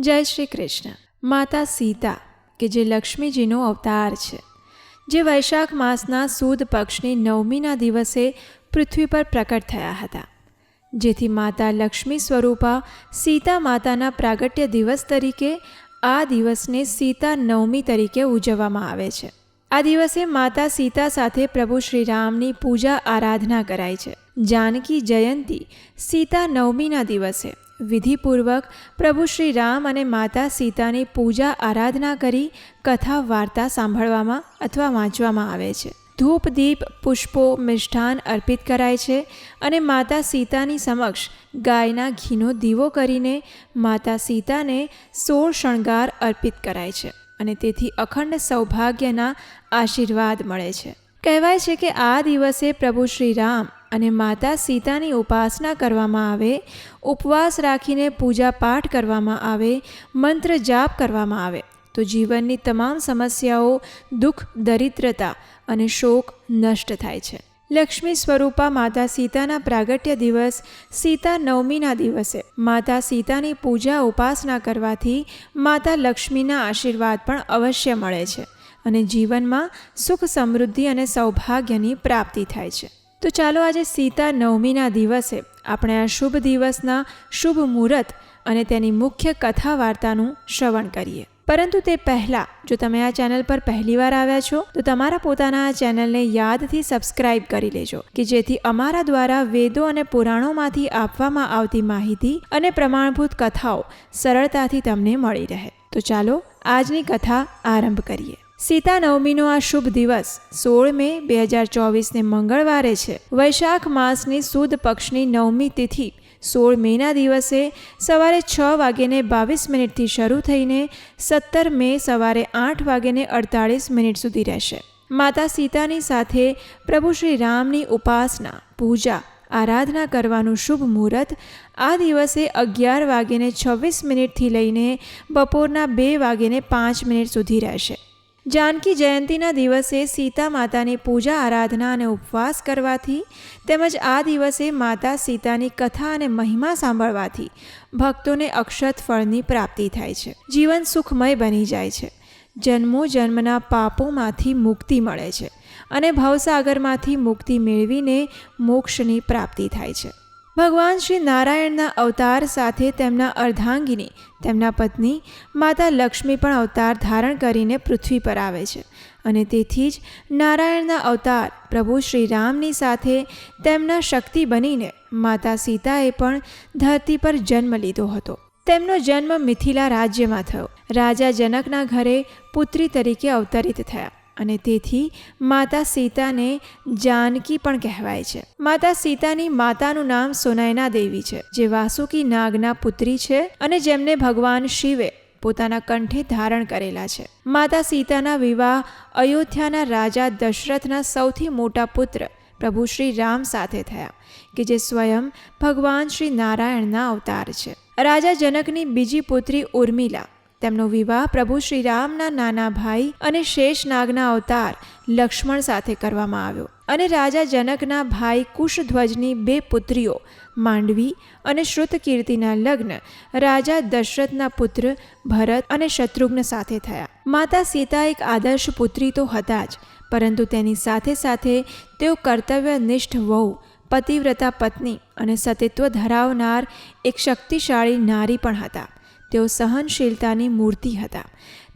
જય શ્રી કૃષ્ણ. માતા સીતા, કે જે લક્ષ્મીજીનો અવતાર છે, જે વૈશાખ માસના સુદ પક્ષની નવમીના દિવસે પૃથ્વી પર પ્રકટ થયા હતા, જેથી માતા લક્ષ્મી સ્વરૂપા સીતા માતાના પ્રાગટ્ય દિવસ તરીકે આ દિવસને સીતા નવમી તરીકે ઉજવવામાં આવે છે. આ દિવસે માતા સીતા સાથે પ્રભુ શ્રીરામની પૂજા આરાધના કરાય છે. જાનકી જયંતી સીતા નવમીના દિવસે વિધિપૂર્વક પ્રભુ શ્રી રામ અને માતા સીતાની પૂજા આરાધના કરી કથા વાર્તા સાંભળવામાં અથવા વાંચવામાં આવે છે. ધૂપ, દીપ, પુષ્પો, મિષ્ઠાન અર્પિત કરાય છે અને માતા સીતાની સમક્ષ ગાયના ઘીનો દીવો કરીને માતા સીતાને સોળ શણગાર અર્પિત કરાય છે અને તેથી અખંડ સૌભાગ્યના આશીર્વાદ મળે છે. કહેવાય છે કે આ દિવસે પ્રભુ શ્રી રામ અને માતા સીતાની ઉપાસના કરવામાં આવે, ઉપવાસ રાખીને પૂજા પાઠ કરવામાં આવે, મંત્ર જાપ કરવામાં આવે. તો જીવનની તમામ સમસ્યાઓ દુઃખ, દરિદ્રતા અને શોક નષ્ટ થાય છે. લક્ષ્મી સ્વરૂપા માતા સીતાના પ્રાગટ્ય દિવસ, સીતા નવમીના દિવસે માતા સીતાની પૂજા ઉપાસના કરવાથી માતા લક્ષ્મીના આશીર્વાદ પણ અવશ્ય મળે છે. અને જીવનમાં સુખ સમૃદ્ધિ અને સૌભાગ્યની પ્રાપ્તિ થાય છે. તો ચાલો આજે સીતા નવમીના દિવસે આપણે આ શુભ દિવસના શુભ મુહૂર્ત અને તેની મુખ્ય કથા વાર્તાનું શ્રવણ કરીએ. પરંતુ તે પહેલાં, જો તમે આ ચેનલ પર પહેલીવાર આવ્યા છો, તો તમારા પોતાના આ ચેનલને યાદથી સબસ્ક્રાઇબ કરી લેજો કે જેથી અમારા દ્વારા વેદો અને પુરાણોમાંથી આપવામાં આવતી માહિતી અને પ્રમાણભૂત કથાઓ સરળતાથી તમને મળી રહે. તો ચાલો આજની કથા આરંભ કરીએ. સીતા નવમીનો આ શુભ દિવસ સોળ મે બે હજાર ચોવીસને મંગળવારે છે. વૈશાખ માસની સુદ પક્ષની નવમી તિથિ સોળ મેના દિવસે સવારે છ વાગ્યે બાવીસ મિનિટથી શરૂ થઈને સત્તર મે સવારે આઠ વાગ્યે અડતાળીસ મિનિટ સુધી રહેશે. માતા સીતાની સાથે પ્રભુ શ્રી રામની ઉપાસના, પૂજા, આરાધના કરવાનું શુભ મુહૂર્ત આ દિવસે અગિયાર વાગ્યે છવ્વીસ મિનિટથી લઈને બપોરના બે વાગ્યે પાંચ મિનિટ સુધી રહેશે. જાનકી જયંતીના દિવસે સીતા માતાની પૂજા આરાધના અને ઉપવાસ કરવાથી તેમજ આ દિવસે માતા સીતાની કથા અને મહિમા સાંભળવાથી ભક્તોને અક્ષત ફળની પ્રાપ્તિ થાય છે. જીવન સુખમય બની જાય છે. જન્મો જન્મના પાપોમાંથી મુક્તિ મળે છે અને ભવસાગરમાંથી મુક્તિ મેળવીને મોક્ષની પ્રાપ્તિ થાય છે. ભગવાન શ્રી નારાયણના અવતાર સાથે તેમના અર્ધાંગીની, તેમના પત્ની માતા લક્ષ્મી પણ અવતાર ધારણ કરીને પૃથ્વી પર આવે છે. અને તેથી જ નારાયણના અવતાર પ્રભુ શ્રી રામની સાથે તેમના શક્તિ બનીને માતા સીતાએ પણ ધરતી પર જન્મ લીધો હતો. તેમનો જન્મ મિથિલા રાજ્યમાં થયો. રાજા જનકના ઘરે પુત્રી તરીકે અવતરિત થયા. અને તેથી માતા સીતાને જાનકી પણ કહેવાય છે. માતા સીતાની માતાનું નામ સોનાયના દેવી છે, જે વાસુકી નાગના પુત્રી છે અને જેમને ભગવાન શિવે પોતાના કંઠે ધારણ કરેલા છે. માતા સીતાના વિવાહ અયોધ્યાના રાજા દશરથના સૌથી મોટા પુત્ર પ્રભુ શ્રી રામ સાથે થયા, કે જે સ્વયં ભગવાન શ્રી નારાયણના અવતાર છે. રાજા જનકની બીજી પુત્રી ઉર્મિલા તેમનો વિવાહ પ્રભુ શ્રી રામના નાના ભાઈ અને શેષનાગના અવતાર લક્ષ્મણ સાથે કરવામાં આવ્યો અને રાજા જનકના ભાઈ કુશધ્વજની બે પુત્રીઓ, માંડવી અને શ્રુતકીર્તિના લગ્ન, રાજા દશરથના પુત્ર ભરત અને શત્રુઘ્ન સાથે થયા. માતા સીતા એક આદર્શ પુત્રી તો હતા જ, પરંતુ તેની સાથે સાથે તેઓ કર્તવ્યનિષ્ઠ વહુ, પતિવ્રતા પત્ની અને સતીત્વ ધરાવનાર એક શક્તિશાળી નારી પણ હતા. તેઓ સહનશીલતાની મૂર્તિ હતા.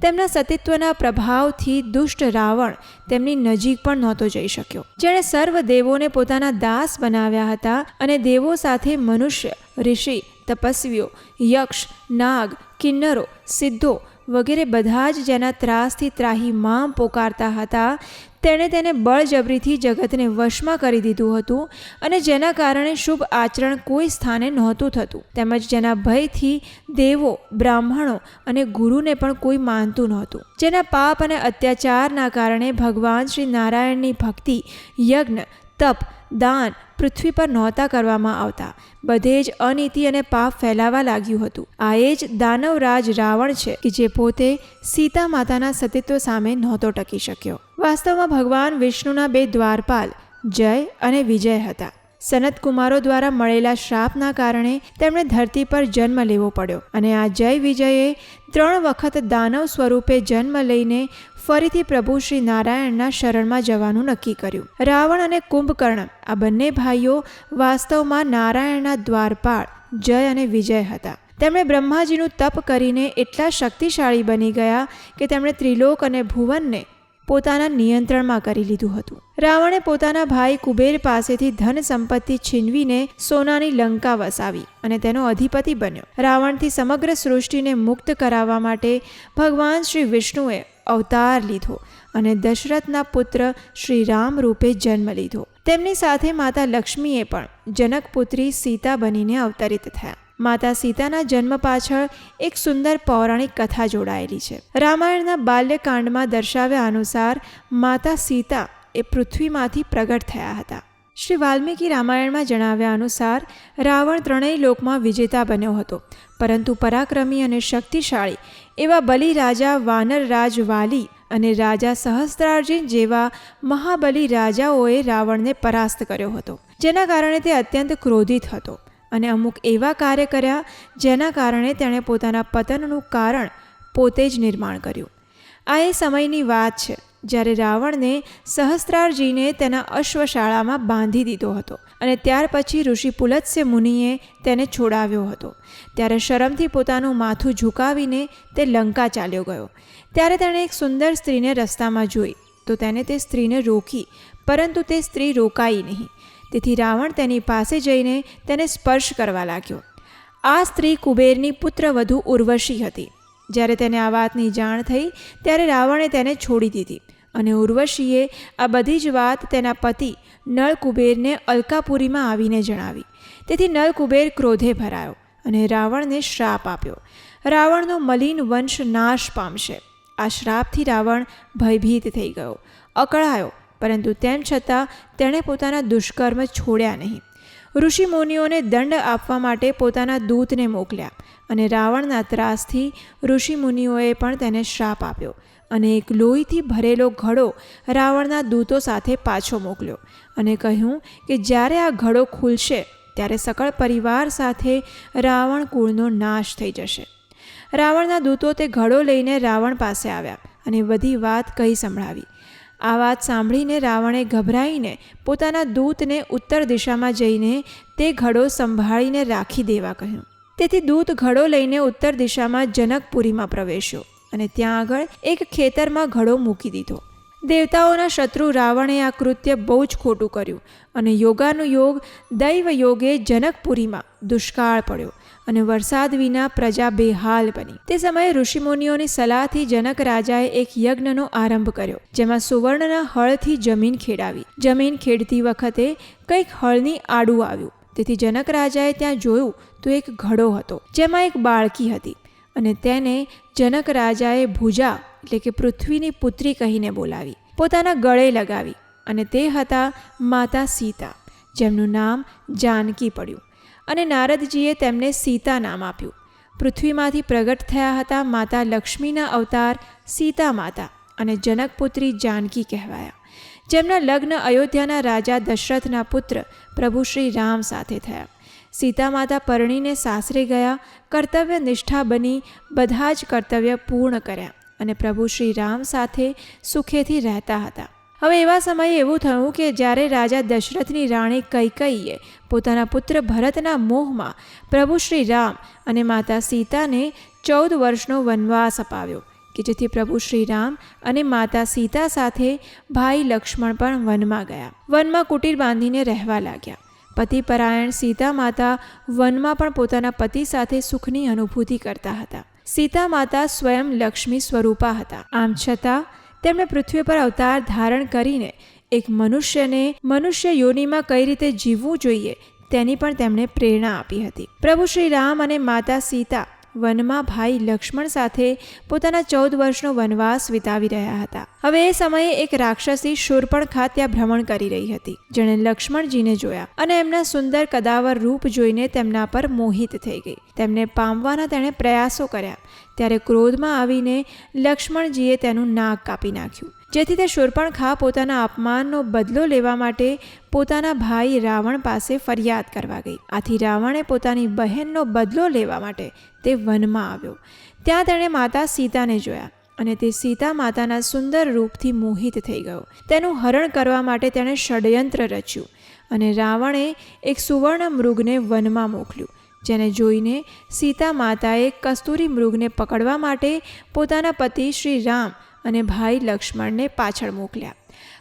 તેમના સતીત્વના પ્રભાવથી દુષ્ટ રાવણ તેમની નજીક પણ નહોતો જઈ શક્યો. જેણે સર્વ દેવોને પોતાના દાસ બનાવ્યા હતા અને દેવો સાથે મનુષ્ય, ઋષિ, તપસ્વીઓ, યક્ષ, નાગ, કિન્નરો, સિદ્ધો વગેરે બધા જ જેના ત્રાસથી ત્રાહી મામ પોકારતા હતા, તેણે તેને બળજબરીથી જગતને વશમાં કરી દીધું હતું અને જેના કારણે શુભ આચરણ કોઈ સ્થાને નહોતું થતું. તેમજ જેના ભયથી દેવો, બ્રાહ્મણો અને ગુરુને પણ કોઈ માનતું નહોતું. જેના પાપ અને અત્યાચારના કારણે ભગવાન શ્રી નારાયણની ભક્તિ, યજ્ઞ તપ, દાન પૃથ્વી પર નહોતા કરવામાં આવતા. બધે જ અનીતિ અને પાપ ફેલાવા લાગ્યું હતું. આ એ જ દાનવરાજ રાવણ છે કે જે પોતે સીતા માતાના સતીત્વ સામે નહોતો ટકી શક્યો. વાસ્તવમાં ભગવાન વિષ્ણુના બે દ્વારપાલ જય અને વિજય હતા. સનત કુમારો દ્વારા મળેલા શ્રાપના કારણે તેમણે ધરતી પર જન્મ લેવો પડ્યો અને આ જય વિજયે ત્રણ વખત દાનવ સ્વરૂપે જન્મ લઈને ફરીથી પ્રભુ શ્રી નારાયણના શરણમાં જવાનું નક્કી કર્યું. રાવણ અને કુંભકર્ણ, આ બંને ભાઈઓ વાસ્તવમાં નારાયણના દ્વારપાળ, જય અને વિજય હતા. તેમણે બ્રહ્માજીનું તપ કરીને એટલા શક્તિશાળી બની ગયા કે તેમણે ત્રિલોક અને ભુવનને પોતાના નિયંત્રણમાં કરી લીધું હતું. રાવણે પોતાના ભાઈ કુબેર પાસેથી ધન સંપત્તિ છીનવીને સોનાની લંકા વસાવી અને તેનો અધિપતિ બન્યો. રાવણથી સમગ્ર સૃષ્ટિને મુક્ત કરાવવા માટે ભગવાન શ્રી વિષ્ણુએ અવતાર લીધો અને દશરથના પુત્ર શ્રીરામ રૂપે જન્મ લીધો. તેમની સાથે માતા લક્ષ્મીએ પણ જનકપુત્રી સીતા બનીને અવતરિત થયા. માતા સીતાના જન્મ પાછળ એક સુંદર પૌરાણિક કથા જોડાયેલી છે. રામાયણના બાલ્યકાંડમાં દર્શાવ્યા અનુસાર માતા સીતા એ પૃથ્વીમાંથી પ્રગટ થયા હતા. શ્રી વાલ્મીકી રામાયણમાં જણાવ્યા અનુસાર, રાવણ ત્રણેય લોકમાં વિજેતા બન્યો હતો. પરંતુ પરાક્રમી અને શક્તિશાળી એવા બલિ રાજા વાનરરાજ વાલી અને રાજા સહસ્ત્રાર્જુન જેવા મહાબલી રાજાઓએ રાવણને પરાસ્ત કર્યો હતો, જેના કારણે તે અત્યંત ક્રોધિત હતો. અને અમુક એવા કાર્ય કર્યા, જેના કારણે તેણે પોતાના પતનનું કારણ પોતે જ નિર્માણ કર્યું. આ એ સમયની વાત છે. જ્યારે રાવણને સહસ્ત્રારજીને તેના અશ્વશાળામાં બાંધી દીધો હતો અને ત્યાર પછી ઋષિ પુલત્સ્ય મુનિએ તેને છોડાવ્યો હતો. ત્યારે શરમથી પોતાનું માથું ઝુકાવીને તે લંકા ચાલ્યો ગયો. ત્યારે તેણે એક સુંદર સ્ત્રીને રસ્તામાં જોઈ. તો તેને તે સ્ત્રીને રોકી, પરંતુ તે સ્ત્રી રોકાઈ નહીં. તેથી રાવણ તેની પાસે જઈને તેને સ્પર્શ કરવા લાગ્યો. આ સ્ત્રી કુબેરની પુત્ર વધુ ઉર્વશી હતી. જ્યારે તેને આ વાતની જાણ થઈ, ત્યારે રાવણે તેને છોડી દીધી. અને ઉર્વશીએ આ બધી જ વાત તેના પતિ નળ કુબેરને અલકાપુરીમાં આવીને જણાવી. તેથી નળ કુબેર ક્રોધે ભરાયો અને રાવણને શ્રાપ આપ્યો. રાવણનો મલિન વંશ નાશ પામશે. આ શ્રાપથી રાવણ ભયભીત થઈ ગયો. અકળાયો, પરંતુ તેમ છતાં તેણે પોતાના દુષ્કર્મ છોડ્યા નહીં. ઋષિ મુનિઓને દંડ આપવા માટે પોતાના દૂતને મોકલ્યા અને રાવણના ત્રાસથી ઋષિ મુનિઓએ પણ તેને શ્રાપ આપ્યો. અને એક લોહીથી ભરેલો ઘડો રાવણના દૂતો સાથે પાછો મોકલ્યો અને કહ્યું કે જ્યારે આ ઘડો ખુલશે, ત્યારે સકળ પરિવાર સાથે રાવણ કુળનો નાશ થઈ જશે. રાવણના દૂતો તે ઘડો લઈને રાવણ પાસે આવ્યા અને બધી વાત કહી સંભળાવી. આ વાત સાંભળીને રાવણે ગભરાઈને પોતાના દૂતને ઉત્તર દિશામાં જઈને તે ઘડો સંભાળીને રાખી દેવા કહ્યું. તેથી દૂત ઘડો લઈને ઉત્તર દિશામાં જનકપુરીમાં પ્રવેશ્યો. અને ત્યાં આગળ એક ખેતરમાં ઘડો મૂકી દીધો. દેવતાઓના શત્રુ રાવણે આ કૃત્ય બહુ જ ખોટું કર્યું અને યોગાનું યોગ દૈવ યોગે જનકપુરીમાં દુષ્કાળ પડ્યો અને વરસાદ વિના પ્રજા બેહાલ બની. તે સમયે ઋષિમુનિઓની સલાહથી જનક રાજાએ એક યજ્ઞનો આરંભ કર્યો, જેમાં સુવર્ણના હળથી જમીન ખેડાવી. જમીન ખેડતી વખતે કંઈક હળની આડું આવ્યું. તેથી જનક રાજાએ ત્યાં જોયું તો એક ઘડો હતો, જેમાં એક બાળકી હતી. અને તેને જનક રાજાએ ભુજા, એટલે કે પૃથ્વીની પુત્રી કહીને બોલાવી. પોતાના ગળે લગાવી અને તે હતા માતા સીતા, જેમનું નામ જાનકી પડ્યું. અને નારદજીએ તેમને સીતા નામ આપ્યું. પૃથ્વીમાંથી પ્રગટ થયા હતા માતા લક્ષ્મીના અવતાર સીતા માતા અને જનકપુત્રી જાનકી કહેવાયા. જેમના લગ્ન અયોધ્યાના રાજા દશરથના પુત્ર પ્રભુ શ્રી રામ સાથે થયા. સીતા માતા પરણીને સાસરે ગયા, કર્તવ્ય નિષ્ઠા બની, બધા જ કર્તવ્ય પૂર્ણ કર્યા અને પ્રભુ શ્રી રામ સાથે સુખેથી રહેતા હતા. હવે એવા સમયે એવું થયું કે જ્યારે રાજા દશરથની રાણી કૈકૈયે પોતાના પુત્ર ભરતના મોહમાં પ્રભુ શ્રી રામ અને માતા સીતાને ચૌદ વર્ષનો વનવાસ અપાવ્યો, કે જેથી પ્રભુ શ્રી રામ અને માતા સીતા સાથે ભાઈ લક્ષ્મણ પણ વનમાં ગયા. વનમાં કુટીર બાંધીને રહેવા લાગ્યા. પતિપરાયણ સીતા માતા વનમાં પણ પોતાના પતિ સાથે સુખની અનુભૂતિ કરતા હતા. સીતા માતા સ્વયં લક્ષ્મી સ્વરૂપા હતા. આમ છતાં, તેમણે પૃથ્વી પર અવતાર ધારણ કરીને એક મનુષ્યને મનુષ્ય યોનિમાં કઈ રીતે જીવવું જોઈએ તેની પણ તેમણે પ્રેરણા આપી હતી. પ્રભુ શ્રી રામ અને માતા સીતા વનમાં ભાઈ લક્ષ્મણ સાથે પોતાના ચૌદ વર્ષનો વનવાસ વિતાવી રહ્યા હતા. હવે એ સમયે એક રાક્ષસી શૂરપણખા ત્યાં ભ્રમણ કરી રહી હતી. જેણે લક્ષ્મણજીને જોયા અને એમના સુંદર કદાવર રૂપ જોઈને તેમના પર મોહિત થઈ ગઈ. તેમને પામવાના તેણે પ્રયાસો કર્યા. ત્યારે ક્રોધમાં આવીને લક્ષ્મણજીએ તેનું નાક કાપી નાખ્યું. જેથી તે શૂર્પણખા પોતાના અપમાનનો બદલો લેવા માટે પોતાના ભાઈ રાવણ પાસે ફરિયાદ કરવા ગઈ. આથી રાવણે પોતાની બહેનનો બદલો લેવા માટે તે વનમાં આવ્યો. ત્યાં તેણે માતા સીતાને જોયા અને તે સીતા માતાના સુંદર રૂપથી મોહિત થઈ ગયો. તેનું હરણ કરવા માટે તેણે ષડયંત્ર રચ્યું અને રાવણે એક સુવર્ણ મૃગને વનમાં મોકલ્યું, જેને જોઈને સીતા માતાએ કસ્તુરી મૃગને પકડવા માટે પોતાના પતિ શ્રી રામ અને ભાઈ લક્ષ્મણને પાછળ મોકલ્યા.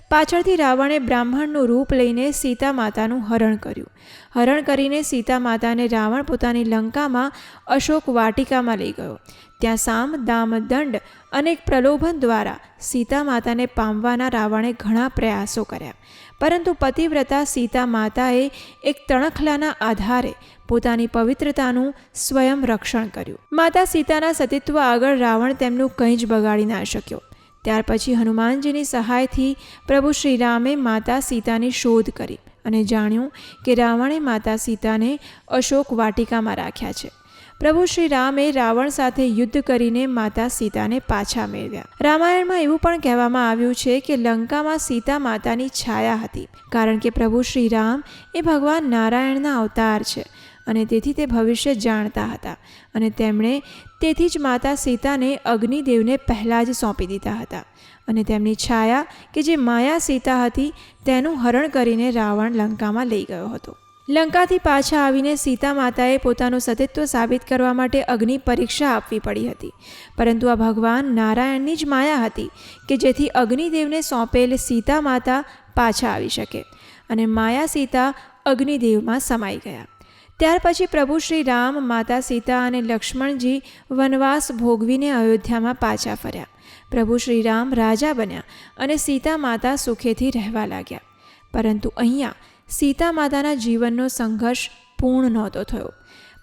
પાછળથી રાવણે બ્રાહ્મણનું રૂપ લઈને સીતા માતાનું હરણ કર્યું. હરણ કરીને સીતા માતાને રાવણ પોતાની લંકામાં અશોક વાટિકામાં લઈ ગયો. ત્યાં સામ, દામ, દંડ અનેક પ્રલોભન દ્વારા સીતા માતાને પામવાના રાવણે ઘણા પ્રયાસો કર્યા. પરંતુ પતિવ્રતા સીતા માતાએ એક તણખલાના આધારે પોતાની પવિત્રતાનું સ્વયં રક્ષણ કર્યું. માતા સીતાના સતીત્વ આગળ રાવણ તેમનું કંઈ જ બગાડી ના શક્યો. ત્યાર પછી હનુમાનજીની સહાયથી પ્રભુ શ્રીરામે માતા સીતાની શોધ કરી અને જાણ્યું કે રાવણે માતા સીતાને અશોક વાટિકામાં રાખ્યા છે. પ્રભુ શ્રી રામે રાવણ સાથે યુદ્ધ કરીને માતા સીતાને પાછા મેળવ્યા. રામાયણમાં એવું પણ કહેવામાં આવ્યું છે કે લંકામાં સીતા માતાની છાયા હતી, કારણ કે પ્રભુ શ્રી રામ એ ભગવાન નારાયણના અવતાર છે. અને તેથી તે ભવિષ્ય જાણતા હતા અને તેમણે તેથી જ માતા સીતાને અગ્નિદેવને પહેલાં જ સોંપી દીધા હતા અને તેમની છાયા કે જે માયા સીતા હતી તેનું હરણ કરીને રાવણ લંકામાં લઈ ગયો હતો. લંકાથી પાછા આવીને સીતા માતાએ પોતાનું સતીત્વ સાબિત કરવા માટે અગ્નિ પરીક્ષા આપવી પડી હતી. પરંતુ આ ભગવાન નારાયણની જ માયા હતી કે જેથી અગ્નિદેવને સોંપેલ સીતા માતા પાછા આવી શકે અને માયા સીતા અગ્નિદેવમાં સમાઈ ગયા. ત્યાર પછી પ્રભુ શ્રી રામ, માતા સીતા અને લક્ષ્મણજી વનવાસ ભોગવીને અયોધ્યામાં પાછા ફર્યા. પ્રભુ શ્રી રામ રાજા બન્યા અને સીતા માતા સુખેથી રહેવા લાગ્યા. પરંતુ અહીંયા સીતા માતાના જીવનનો સંઘર્ષ પૂર્ણ નહોતો થયો.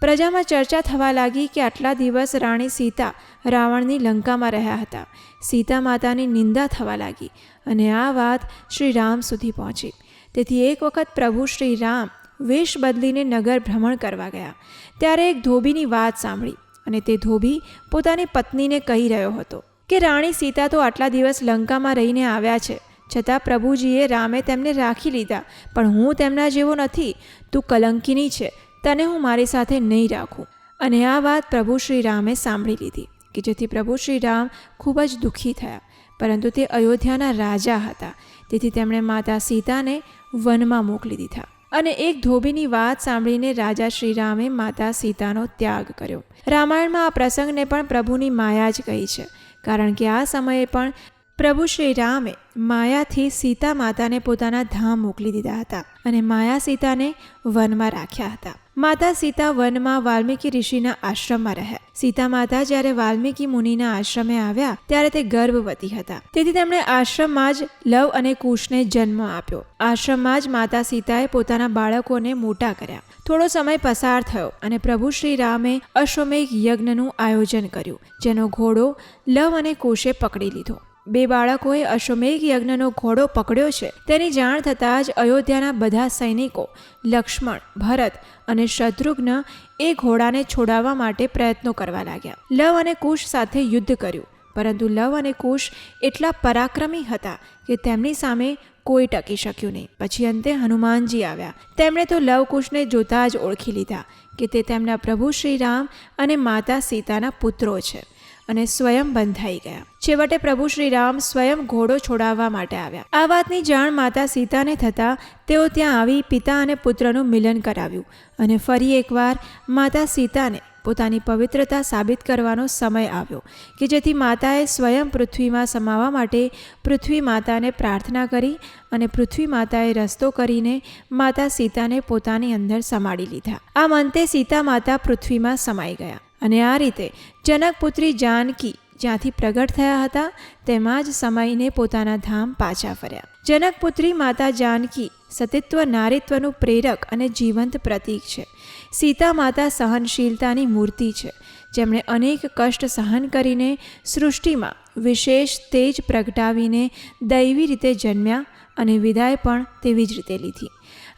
પ્રજામાં ચર્ચા થવા લાગી કે આટલા દિવસ રાણી સીતા રાવણની લંકામાં રહ્યા હતા. સીતા માતાની નિંદા થવા લાગી અને આ વાત શ્રી રામ સુધી પહોંચી. તેથી એક વખત પ્રભુ શ્રી રામ વેશ બદલીને નગર ભ્રમણ કરવા ગયા. ત્યારે એક ધોબીની વાત સાંભળી અને તે ધોબી પોતાની પત્નીને કહી રહ્યો હતો કે, રાણી સીતા તો આટલા દિવસ લંકામાં રહીને આવ્યા છે. છતાં પ્રભુજીએ રામે તેમને રાખી લીધા, પણ હું તેમના જેવો નથી. તું કલંકિની છે. તને હું મારી સાથે નહીં રાખું. અને આ વાત પ્રભુ શ્રી રામે સાંભળી લીધી કે જેથી પ્રભુ શ્રી રામ ખૂબ જ દુઃખી થયા. પરંતુ તે અયોધ્યાના રાજા હતા. તેથી તેમણે માતા સીતાને વનમાં મોકલી દીધા. અને એક ધોબીની વાત સાંભળીને રાજા શ્રીરામે માતા સીતાનો ત્યાગ કર્યો. રામાયણમાં આ પ્રસંગને પણ પ્રભુની માયા જ કહી છે, કારણ કે આ સમયે પણ પ્રભુ શ્રી રામે માયાથી સીતા માતાને પોતાના ધામ મોકલી દીધા હતા અને માયા સીતાને વનમાં રાખ્યા હતા. માતા સીતા વનમાં વાલ્મીકી ઋષિના આશ્રમમાં રહ્યા સીતા માતા જ્યારે વાલ્મીકી મુનિના આશ્રમે આવ્યા, ત્યારે તે ગર્ભવતી હતા. તેથી તેમણે આશ્રમમાં જ લવ અને કુશને જન્મ આપ્યો. આશ્રમમાં જ માતા સીતાએ પોતાના બાળકોને મોટા કર્યા. થોડો સમય પસાર થયો અને પ્રભુ શ્રી રામે અશ્વમેઘ યજ્ઞનું આયોજન કર્યું, જેનો ઘોડો લવ અને કુશે પકડી લીધો. બે બાળકોએ અશ્વમેઘ યજ્ઞનો ઘોડો પકડ્યો છે. તેની જાણ થતાં જ અયોધ્યાના બધા સૈનિકો, લક્ષ્મણ, ભરત અને શત્રુઘ્ન એ ઘોડાને છોડાવવા માટે પ્રયત્નો કરવા લાગ્યા. લવ અને કુશ સાથે યુદ્ધ કર્યું, પરંતુ લવ અને કુશ એટલા પરાક્રમી હતા કે તેમની સામે કોઈ ટકી શક્યું નહીં. પછી અંતે હનુમાનજી આવ્યા. તેમણે તો લવકુશને જોતા જ ઓળખી લીધા કે તે તેમના પ્રભુ શ્રીરામ અને માતા સીતાના પુત્રો છે. અને સ્વયં બંધાઈ ગયા. છેવટે પ્રભુ શ્રીરામ સ્વયં ઘોડો છોડાવવા માટે આવ્યા. આ વાતની જાણ માતા સીતાને થતાં તેઓ ત્યાં આવી પિતા અને પુત્રનું મિલન કરાવ્યું અને ફરી એકવાર માતા સીતાને પોતાની પવિત્રતા સાબિત કરવાનો સમય આવ્યો કે જેથી માતાએ સ્વયં પૃથ્વીમાં સમાવા માટે પૃથ્વી માતાને પ્રાર્થના કરી અને પૃથ્વી માતાએ રસ્તો કરીને માતા સીતાને પોતાની અંદર સમાડી લીધા. આમ અંતે સીતા માતા પૃથ્વીમાં સમાઈ ગયા. અને આ રીતે જનકપુત્રી જાનકી જ્યાંથી પ્રગટ થયા હતા, તેમાં જ સમયને પોતાના ધામ પાછા ફર્યા. જનકપુત્રી માતા જાનકી સતીત્વ નારીત્વનું પ્રેરક અને જીવંત પ્રતીક છે. સીતા માતા સહનશીલતાની મૂર્તિ છે. જેમણે અનેક કષ્ટ સહન કરીને સૃષ્ટિમાં વિશેષ તેજ પ્રગટાવીને દૈવી રીતે જન્મ્યા અને વિદાય પણ તેવી જ રીતે લીધી.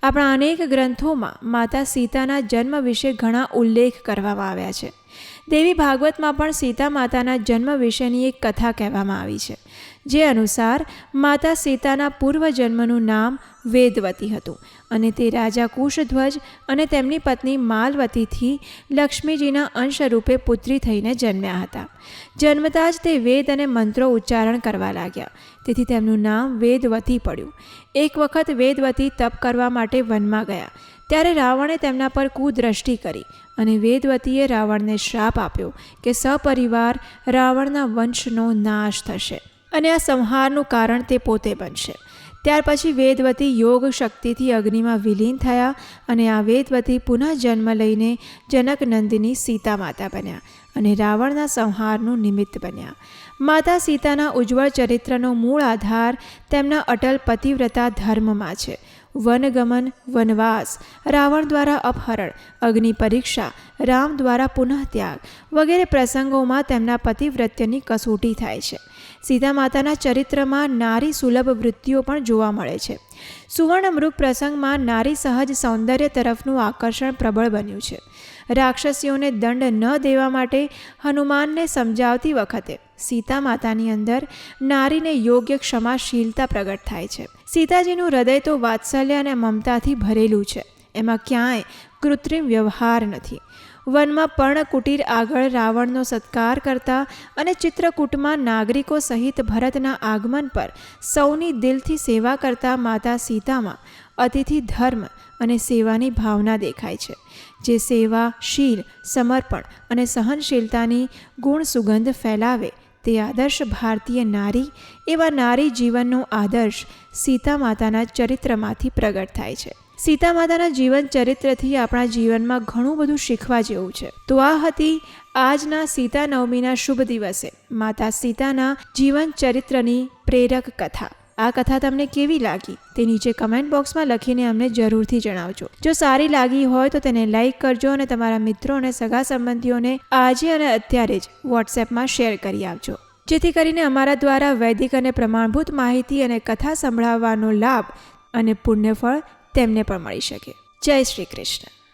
આપણા અનેક ગ્રંથોમાં માતા સીતાના જન્મ વિશે ઘણા ઉલ્લેખ કરવામાં આવ્યા છે. દેવી ભાગવતમાં પણ સીતા માતાના જન્મ વિશેની એક કથા કહેવામાં આવી છે. જે અનુસાર માતા સીતાના પૂર્વજન્મનું નામ વેદવતી હતું અને તે રાજા કુશધ્વજ અને તેમની પત્ની માલવતીથી લક્ષ્મીજીના અંશરૂપે પુત્રી થઈને જન્મ્યા હતા. જન્મતા જ તે વેદ અને મંત્રો ઉચ્ચારણ કરવા લાગ્યા. તેથી તેમનું નામ વેદવતી પડ્યું. એક વખત વેદવતી તપ કરવા માટે વનમાં ગયા. ત્યારે રાવણે તેમના પર કુદ્રષ્ટિ કરી અને વેદવતીએ રાવણને શ્રાપ આપ્યો કે સપરિવાર રાવણના વંશનો નાશ થશે. અને આ સંહારનું કારણ તે પોતે બનશે. ત્યાર પછી વેદવતી યોગ શક્તિથી અગ્નિમાં વિલીન થયા અને આ વેદવતી પુનઃ જન્મ લઈને જનકનંદિની સીતા માતા બન્યા અને રાવણના સંહારનું નિમિત્ત બન્યા. માતા સીતાના ઉજ્જવળ ચરિત્રનો મૂળ આધાર તેમના અટલ પતિવ્રતા ધર્મમાં છે. વનગમન, વનવાસ, રાવણ દ્વારા અપહરણ, અગ્નિ પરીક્ષા, રામ દ્વારા પુનઃત્યાગ વગેરે પ્રસંગોમાં તેમના પતિવ્રત્યની કસોટી થાય છે. સીતા માતાના ચરિત્રમાં નારી સુલભ વૃત્તિઓ પણ જોવા મળે છે. સુવર્ણ મૃગ પ્રસંગમાં નારી સહજ સૌંદર્ય તરફનું આકર્ષણ પ્રબળ બન્યું છે. રાક્ષસીઓને દંડ ન દેવા માટે હનુમાનને સમજાવતી વખતે સીતા માતાની અંદર નારીને યોગ્ય ક્ષમાશીલતા પ્રગટ થાય છે. સીતાજીનું હૃદય તો વાત્સલ્ય અને મમતાથી ભરેલું છે. એમાં ક્યાંય કૃત્રિમ વ્યવહાર નથી. વનમાં પર્ણકુટીર આગળ રાવણનો સત્કાર કરતા અને ચિત્રકૂટમાં નાગરિકો સહિત ભરતના આગમન પર સૌની દિલથી સેવા કરતા માતા સીતામાં અતિથિ ધર્મ અને સેવાની ભાવના દેખાય છે, જે સેવા, શીલ, સમર્પણ અને સહનશીલતાની ગુણ સુગંધ ફેલાવે તે આદર્શ ભારતીય નારી એવા નારી જીવનનો આદર્શ સીતા માતાના ચરિત્રમાંથી પ્રગટ થાય છે. સીતા માતાના જીવન ચરિત્રથી આપણા જીવનમાં ઘણું બધું શીખવા જેવું છે. તો આ હતી આજના સીતા નવમીના શુભ દિવસે. માતા સીતાના જીવન ચરિત્રની પ્રેરક કથા. આ કથા તમને કેવી લાગી? તે નીચે કમેન્ટ બોક્સમાં લખીને અમને જરૂરથી જણાવજો. જો સારી લાગી હોય તો તેને લાઈક કરજો અને તમારા મિત્રો અને સગા સંબંધીઓને આજે અને અત્યારે જ વોટ્સએપમાં શેર કરી આપજો. જેથી કરીને અમારા દ્વારા વૈદિક અને પ્રમાણભૂત માહિતી અને કથા સંભળાવવાનો લાભ અને પુણ્યફળ તેમને પણ મળી શકે. જય શ્રી કૃષ્ણ.